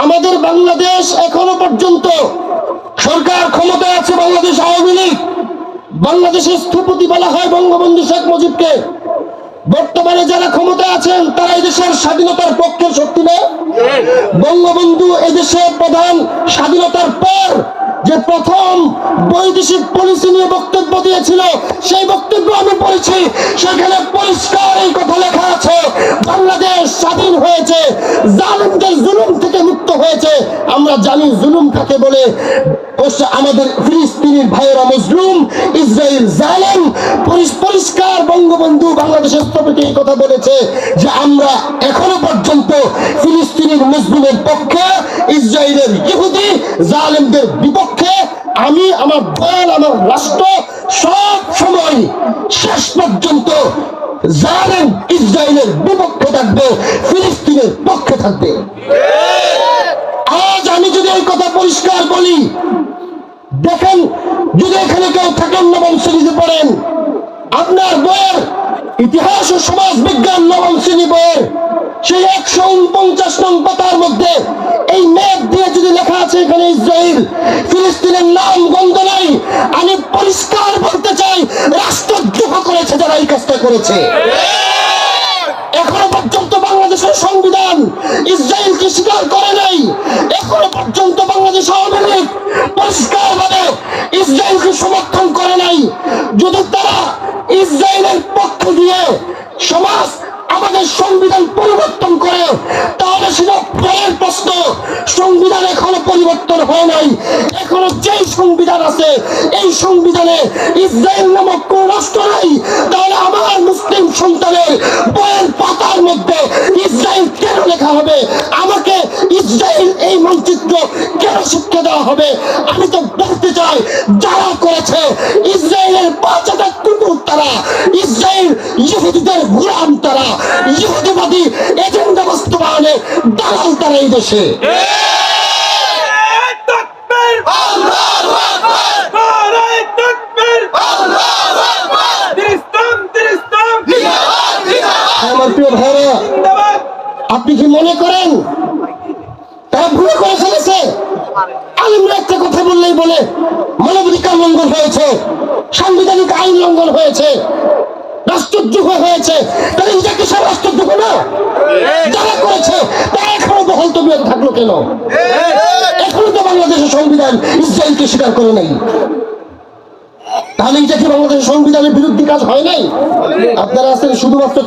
আমাদের বাংলাদেশ এখনও পর্যন্ত সরকার ক্ষমতায় আছে বাংলাদেশ আওয়ামী লীগ। বাংলাদেশের স্থপতি বলা হয় বঙ্গবন্ধু শেখ মুজিবকে। বর্তমানে যারা ক্ষমতায় আছেন, তারা এদেশের স্বাধীনতার পক্ষে শক্তি নেয়। বঙ্গবন্ধু এদেশের প্রধান স্বাধীনতার পর যে প্রথম বৈদেশিক পলিসি নিয়ে বক্তব্য দিয়েছিল, সেই বক্তব্য আমি পড়েছি। সেখানে পরিষ্কার এই কথা লেখা আছে, বাংলাদেশ স্বাধীন হয়েছে। জালিমদের জুলুম থেকে হয়েছে আমরা জানি জুলুম কাকে বলে। আমাদের ফিলিস্তিনির ভাইয়েরা মজলুম, ইসরায়েল জালেম পরিষ্কার বঙ্গবন্ধু বাংলাদেশের স্থপতি এই কথা বলেছে যে আমরা এখনও পর্যন্ত ফিলিস্তিনির মুসলিমের পক্ষে, ইসরায়েলের ইহুদি জালেমদের বিপক্ষে আমি, আমার দল, আমার রাষ্ট্র সব সময় শেষ পর্যন্ত জালেম, ইসরায়েলের বিপক্ষে থাকবে, ফিলিস্তিনের পক্ষে থাকবে। এই কথা পরিষ্কার বলি। দেখেন, যদি এখানে কেউ থাকেন নবম শ্রেণীতে পড়েন, আপনার বইয়ের ইতিহাস ও সমাজ বিজ্ঞান নবম শ্রেণি বইয়ের সেই একশো উনপঞ্চাশ নং পাতার মধ্যে এই ম্যাপ দিয়ে যদি লেখা আছে এখানে ইসরায়েল ফিলিস্তিনের নাম গন্ধ নাই, আমি পরিষ্কার বলতে চাই, রাষ্ট্রদ্রোহ করেছে যারা এই কাজটা করেছে। এখনও পর্যন্ত বাংলাদেশের সংবিধান ইসরায়েলকে স্বীকার করে নাই। এখনও পর্যন্ত বাংলাদেশ আওয়ামী লীগ পরিষ্কার ভাবে ইসরায়েলকে সমর্থন করে নাই। যদি তারা ইসরায়েলের পক্ষ দিয়ে সমাজ আমাদের সংবিধান পরিবর্তন করে, তাহলে সেটা পরের প্রশ্ন। সংবিধান এখনও পরিবর্তন হয় নাই। এখনও যেই সংবিধান আছে, এই সংবিধানে ইসরায়েল নামক কোন রাষ্ট্র নাই। তাহলে আমার মুসলিম সন্তানের বইয়ের পাতার মধ্যে ইসরায়েল কেন লেখা হবে? আমাকে ইসরায়েল এই মানচিত্র কেন শিক্ষা দেওয়া হবে? আমি তো বলতে চাই, যারা করেছে, ইসরায়েলের পাঁচ হাজার কুকুর তারা, ইসরায়েল ইহুদিদের গোলাম তারা, ইহুদিবাদী এজেন্ডা বাস্তবায়নে দালাল তারা এই দেশে তাকবীর আল্লাহু আকবার নারে তাকবীর আল্লাহু আকবার ফিলিস্তিন ফিলিস্তিন জিন্দাবাদ জিন্দাবাদ আমার প্রিয় ভাইরা আপনি কি মনে করেন তারা ভুলে করে ফেলেছে? আলিমরা একটা কথা বললেই বলে মানবাধিকার লঙ্ঘন হয়েছে সাংবিধানিক আইন লঙ্ঘন হয়েছে রাষ্ট্রদ্রোহ হয়েছে তাহলে এটা কি সব রাষ্ট্রদ্রোহ না? যারা করেছে তারা এখনও বহল তবিয়ত থাকল কেন? এখনও তো বাংলাদেশের সংবিধান ইসরায়েলকে স্বীকার করে নাই। তাহলে এটা কি বাংলাদেশের সংবিধানের বিরুদ্ধে কাজ হয় নাই, আপনারা শুধুমাত্র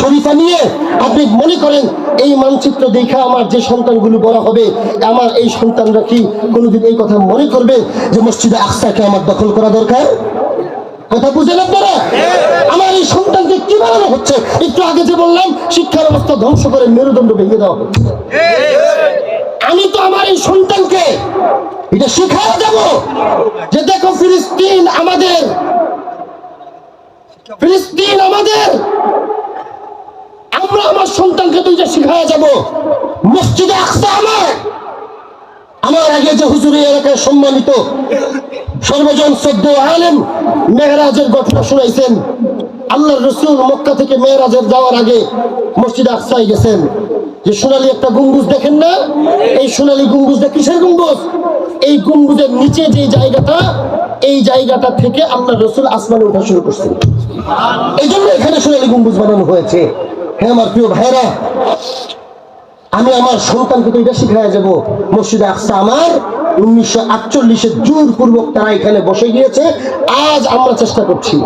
শরীফা নিয়ে, আপনি মনে করেন এই মানচিত্র দেখে আমার যে সন্তানগুলো বড় হবে, আমার এই সন্তানরা কি কোনোদিন এই কথা মনে করবে যে মসজিদে আমার দখল করা দরকার? কথা বুঝেন আপনারা? আমার এই সন্তানকে কি বানানো হচ্ছে? একটু আগে যে বললাম শিক্ষা ব্যবস্থা ধ্বংস করে মেরুদণ্ড ভেঙে দেওয়া হচ্ছে। আমি তো আমার এই সন্তানকে এটা শিখাও যাব যে দেখো ফিলিস্তিন আমাদের। ফিলিস্তিন আমাদের। আমরা আমার সন্তানকে যাব। মসজিদে আকসা আমার। আমার আগে যে হুজুরি এলাকায় সম্মানিত, সর্বজন সদ্য আলেম, মেহরাজের ঘটনা শুনাইছেন। আল্লাহ রসুল মক্কা থেকে মেহরাজের যাওয়ার আগে মসজিদ আকসায় গেছেন। যে সোনালী একটা গম্বুজ দেখেন না? এই সোনালী গম্বুজটা কিসের গম্বুজ? এই গম্বুজের নিচে যে জায়গাটা, এই জায়গাটা থেকে আল্লাহ রসুল আসমানে ওঠা শুরু করছেন এই জন্য এখানে সোনালী গম্বুজ বানানো হয়েছে। হ্যাঁ আমার প্রিয় ভাইরা আমি আমার সন্তানকে তো এটা শিখাই যাব। মসজিদে আকসা আমার উনিশশো আটচল্লিশে জোর পূর্বক তারা এখানে বসে গিয়েছে। আজ আমরা চেষ্টা করছি।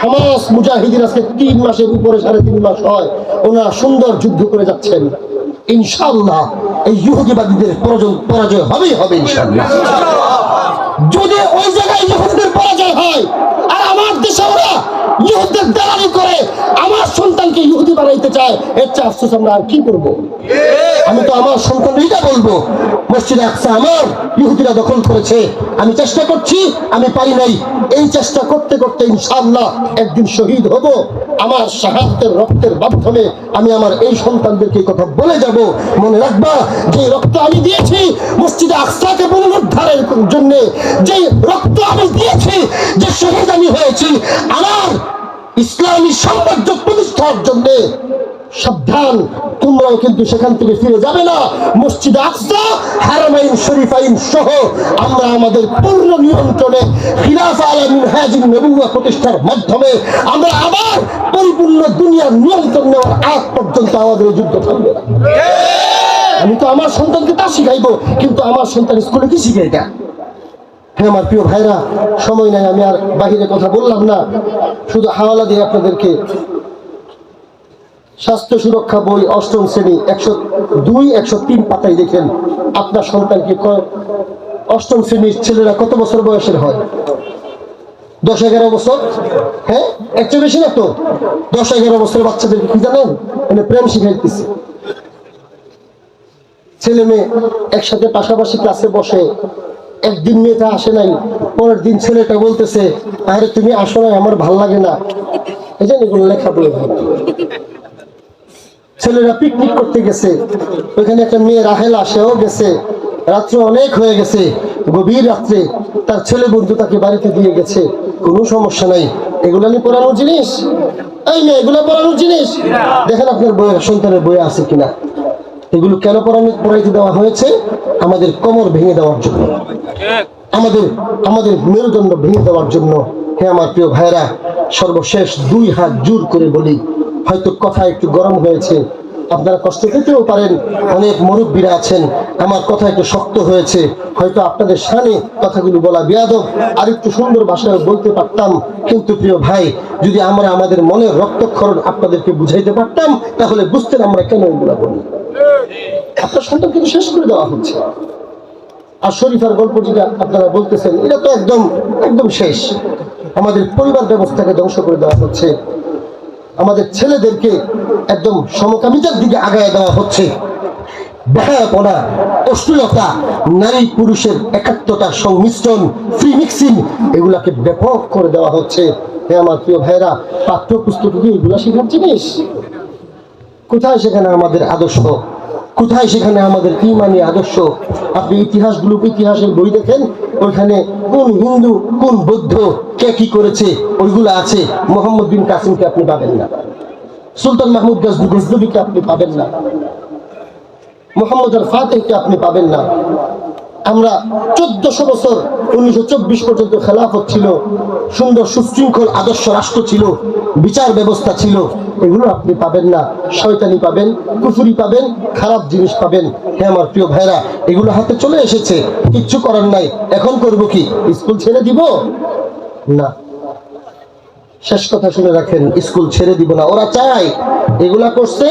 হামাস মুজাহিদিন আজকে তিন মাসের উপরে সাড়ে তিন মাস হয়। ওনারা সুন্দর যুদ্ধ করে যাচ্ছেন। ইনশাল্লাহ এই ইহুদিবাদীদের পরাজয় পরাজয় হবেই হবে ইনশাল্লাহ যদি ওই জায়গায় ইহুদিদের পরাজয় হয় আর আমার দেশে ওরা ইহুদের দালালি করে, আমার সন্তানকে ইহুদি বানাইতে চায়, এর চেয়ে আফসোস আমরা আর কি করব? আমি তো আমার সন্তান বলব, মসজিদ আমার ইহুদিরা দখল করেছে। আমি চেষ্টা করছি, আমি পারি নাই। এই চেষ্টা করতে করতে ইনশাআল্লাহ একদিন শহীদ হব। আমার সাহায্যের রক্তের মাধ্যমে আমি আমার এই সন্তানদেরকে কথা বলে যাব। মনে রাখবা, যে রক্ত আমি দিয়েছি, মসজিদে আকসাকে পুনরুদ্ধারের জন্য, যে রক্ত আমি দিয়েছি, যে শহীদ আমি হয়েছি আমার ইসলামী সাম্রাজ্য প্রতিষ্ঠার জন্য সাবধান। তোমরাও কিন্তু সেখান থেকে ফিরে যাবে না। মসজিদ আকসা হারামাইন শরীফাইন সহ আমরা আমাদের পূর্ণ নিয়ন্ত্রণে খিলাফা আলা মিনহাজিন নবুয়া প্রতিষ্ঠার মাধ্যমে আমরা আবার পরিপূর্ণ দুনিয়ার নিয়ন্ত্রণ নেওয়ার আগ পর্যন্ত আমাদের যুদ্ধ থাকবে আমি তো আমার সন্তানকে তা শিখাইবো কিন্তু আমার সন্তান স্কুলে কি শিখে এটা হ্যাঁ আমার প্রিয় ভাইরা, সময় নাই, আমি আর বাহিরে কথা বললাম না। শুধু হাওয়ালা দিয়ে আপনাদেরকে স্বাস্থ্য সুরক্ষা বই অষ্টম শ্রেণি, একশো দুই, একশো তিন পাতায় দেখেন, আপনার সন্তানকে অষ্টম শ্রেণির ছেলেরা কত বছর বয়সের হয়? দশ, এগারো বছর? হ্যাঁ চেয়ে বেশি না তো? দশ, এগারো বছরের বাচ্চাদেরকে কি জানেন? মানে প্রেম শিখাইতেছে। ছেলে মেয়ে একসাথে পাশাপাশি ক্লাসে বসে একদিন মেয়েটা আসে নাই, পরের দিন ছেলেটা বলতেছে, আরে তুমি আসো নাই, আমার ভালো লাগে না। এই যে এগুলো লেখা বলে ছেলেরা পিকনিক করতে গেছে। ওইখানে একটা মেয়ে রাহেলা সেও গেছে। রাত্রে অনেক হয়ে গেছে, গভীর রাত্রে। তার ছেলে বন্ধু তাকে বাড়িতে দিয়ে গেছে। কোনো সমস্যা নাই। এগুলো নিয়ে পড়ানোর জিনিস? এই মেয়ে, এগুলো পড়ানোর জিনিস? দেখেন আপনার বইয়ের, সন্তানের বই আছে কিনা? এগুলো কেন পড়ানো পড়াইতে দেওয়া হয়েছে? আমাদের কোমর ভেঙে দেওয়ার জন্য। আমাদের আমাদের মেরুদণ্ড ভেঙে দেওয়ার জন্য হে আমার প্রিয় ভাইরা সর্বশেষ দুই হাত জোর করে বলি। হয়তো কথা একটু গরম হয়েছে আপনারা কষ্ট পেতেও পারেন অনেক মুরব্বীরা আছেন আমার কথা একটু শক্ত হয়েছে হয়তো আপনাদের সামনে কথাগুলো বলা বিয়াদব আর একটু সুন্দর ভাষায় বলতে পারতাম। কিন্তু প্রিয় ভাই যদি আমরা আমাদের মনের রক্তক্ষরণ আপনাদেরকে বুঝাইতে পারতাম তাহলে বুঝতেন আমরা কেন এগুলা বলি। আপনার সন্তান কিন্তু শেষ করে দেওয়া হচ্ছে। আর শরীফার গল্প যেটা আপনারা বলতেছেন, এটা তো একদম একদম শেষ। আমাদের পরিবার ব্যবস্থাকে ধ্বংস করে দেওয়া হচ্ছে। আমাদের ছেলেদেরকে একদম সমকামিতার দিকে আগায় দেওয়া হচ্ছে। বেহায়াপনা, অশ্লীলতা, নারী পুরুষের একাত্মতা, সংমিশ্রণ ফ্রি মিক্সিং এগুলাকে ব্যাপক করে দেওয়া হচ্ছে। হে আমার প্রিয় ভাইরা পাঠ্যপুস্তক এগুলা শেখার জিনিস? কোথায় সেখানে আমাদের আদর্শ? কোথায় সেখানে আমাদের ইমানি আদর্শ? আপনি ইতিহাসগুলো ইতিহাসের বই দেখেন, ওইখানে কোন হিন্দু, কোন বৌদ্ধ, কে কি করেছে, ওইগুলো আছে। মোহাম্মদ বিন কাসিমকে আপনি পাবেন না। সুলতান মাহমুদ গজনী গজনবীকে আপনি পাবেন না। মোহাম্মদ আর ফাতেহকে আপনি পাবেন না। আমরা চোদ্দশো বছর উনিশশো চব্বিশ পর্যন্ত খেলাফত ছিল, সুন্দর সুশৃঙ্খল আদর্শ রাষ্ট্র ছিল, বিচার ব্যবস্থা ছিল। এগুলো আপনি পাবেন না। শয়তানি পাবেন, কুফুরি পাবেন, খারাপ জিনিস পাবেন। হ্যাঁ আমার প্রিয় ভাইরা এগুলো হাতে চলে এসেছে। কিচ্ছু করার নাই। এখন করব কি? স্কুল ছেড়ে দিব? না। শেষ কথা শুনে রাখেন, স্কুল ছেড়ে দিব না। ওরা চায়, এগুলা করছে,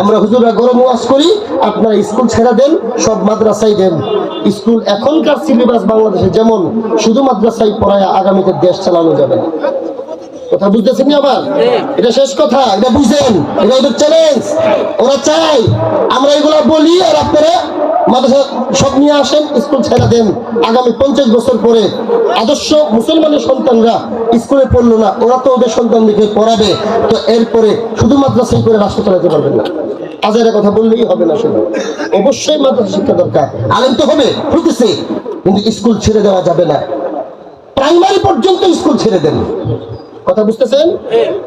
আমরা হুজুরা গরম ওয়াজ করি, আপনারা স্কুল ছেড়ে দেন, সব মাদ্রাসায় দেন। স্কুল এখনকার সিলেবাস বাংলাদেশে যেমন শুধু মাদ্রাসায় পড়ায় আগামীতে দেশ চালানো যাবে না। কথা বুঝতেছেন আবার? এটা শেষ কথা এটা বুঝেন এটা ওদের চ্যালেঞ্জ ওরা চাই আমরা এগুলা বলি আর আপনারা মাদ্রাসা সব নিয়ে আসেন, স্কুল ছেড়ে দেন। আগামী পঞ্চাশ বছর পরে আদর্শ মুসলমানের সন্তানরা স্কুলে পড়ল না, ওরা তো ওদের সন্তানদেরকে পড়াবে। তো এরপরে শুধু মাদ্রাসায় করে রাষ্ট্র চালাতে পারবেন না। আজারের কথা বললেই হবে না শুধু। অবশ্যই মাদ্রাসা শিক্ষা দরকার। আলেম তো হবে, হইতেছে। কিন্তু স্কুল ছেড়ে দেওয়া যাবে না। প্রাইমারি পর্যন্ত স্কুল ছেড়ে দেন। কথা বুঝতেছেন?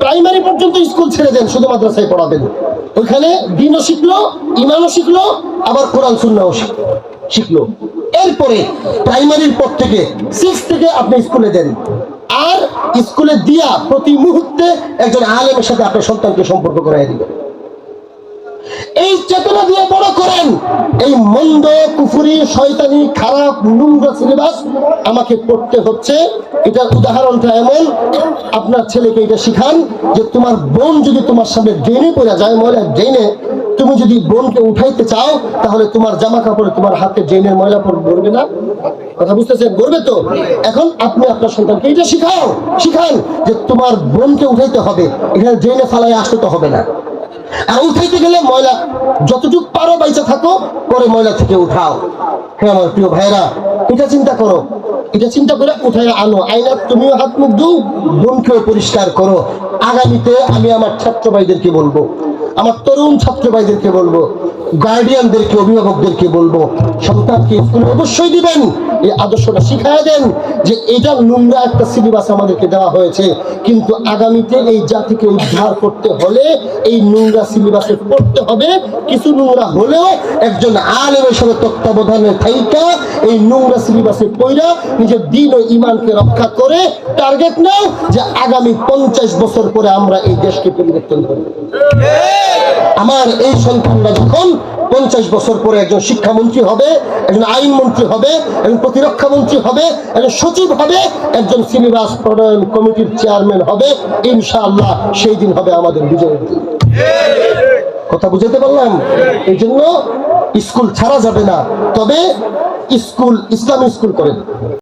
প্রাইমারি পর্যন্ত স্কুল ছেড়ে দেন শুধু মাদ্রাসায় পড়াবেন। ওইখানে দিনও শিখলো ইমানও শিখলো আবার কোরআন সুন্নাও শিখলো। শিখলো। এরপরে প্রাইমারির পর থেকে সিক্স থেকে আপনি স্কুলে দেন। আর স্কুলে দিয়া প্রতি মুহূর্তে একজন আলেমের সাথে আপনার সন্তানকে সম্পর্ক করাই দিবেন। এই চেতনা দিয়ে বড় করেন। এই মন্দ, কুফুরি, শয়তানি, খারাপ, নোংরা সিলেবাস আমাকে পড়তে হচ্ছে। এটার উদাহরণটা এমন, আপনার ছেলেকে এটা শিখান যে তোমার বোন যদি তোমার সামনে ড্রেনে পড়ে যায় ময়লা ড্রেনে, তুমি যদি বোনকে উঠাইতে চাও, তাহলে তোমার জামা কাপড়ে তোমার হাতে ড্রেনের ময়লা পড়- পড়বে না। কথা বুঝতেছেন? করবে তো? এখন আপনি আপনার সন্তানকে এটা শিখাও। শিখান যে তোমার বোনকে উঠাইতে হবে। এখানে ড্রেনে ফালাই আসতে তো হবে না। উঠাইতে গেলে ময়লা যতটুক পারো বাইচা থাকো, পরে ময়লা থেকে উঠাও। হ্যাঁ আমার প্রিয় ভাইরা এটা চিন্তা করো। এটা চিন্তা করে উঠাই আনো। আইনা তুমিও হাত মুখ দু বোনকেও পরিষ্কার করো। আগামীতে আমি আমার ছাত্র ভাইদেরকে বলব, আমার তরুণ ছাত্র ভাইদেরকে বলব গার্ডিয়ানদেরকে অভিভাবকদেরকে বলব সন্তানকে স্কুলে অবশ্যই দিবেন এই আদর্শটা শিখায় দেন যে এটা নোংরা একটা সিলেবাস আমাদেরকে দেওয়া হয়েছে। কিন্তু আগামীতে এই জাতিকে উদ্ধার করতে হলে এই নোংরা সিলেবাসে পড়তে হবে। কিছু নোংরা হলেও একজন আলেমের সাথে তত্ত্বাবধানে থাইকা এই নোংরা সিলেবাসে পইরা নিজের দিন ও ইমানকে রক্ষা করে টার্গেট নাও যে আগামী পঞ্চাশ বছর পরে আমরা এই দেশকে পরিবর্তন করব। আমার এই সন্তানরা যখন পঞ্চাশ বছর পরে একজন শিক্ষামন্ত্রী হবে, একজন আইনমন্ত্রী হবে, একজন প্রতিরক্ষা মন্ত্রী হবে, একজন সচিব হবে, একজন সিলেবাস প্রণয়ন কমিটির চেয়ারম্যান হবে, ইনশাআল্লাহ সেই দিন হবে আমাদের বিজয়ের দিন কথা বুঝাতে পারলাম? এই জন্য স্কুল ছাড়া যাবে না, তবে স্কুল, ইসলামী স্কুল করেন।